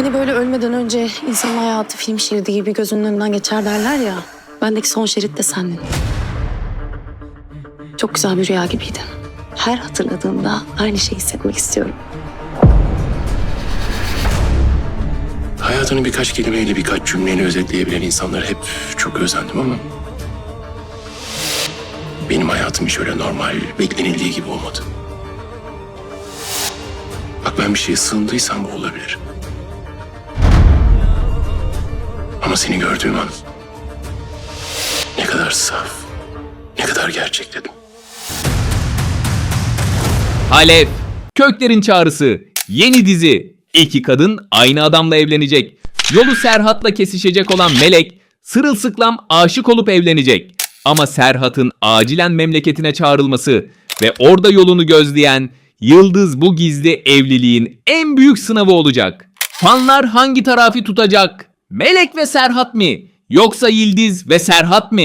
Hani böyle ölmeden önce insan hayatı film şeridi gibi gözünün önünden geçer derler ya. Bendeki son şerit de sendin. Çok güzel bir rüya gibiydi. Her hatırladığımda aynı şeyi hissetmek istiyorum. Hayatını birkaç kelimeyle birkaç cümleyle özetleyebilen insanları hep çok özendim ama... Benim hayatım hiç öyle normal, beklenildiği gibi olmadı. Bak ben bir şeye sığındıysam bu olabilir. Ama seni gördüğüm an... Ne kadar saf, ne kadar gerçek dedim. Halef, Köklerin Çağrısı, yeni dizi. İki kadın aynı adamla evlenecek. Yolu Serhat'la kesişecek olan Melek, sırılsıklam aşık olup evlenecek. Ama Serhat'ın acilen memleketine çağrılması ve orada yolunu gözleyen Yıldız bu gizli evliliğin en büyük sınavı olacak. Fanlar hangi tarafı tutacak? Melek ve Serhat mı? Yoksa Yıldız ve Serhat mı?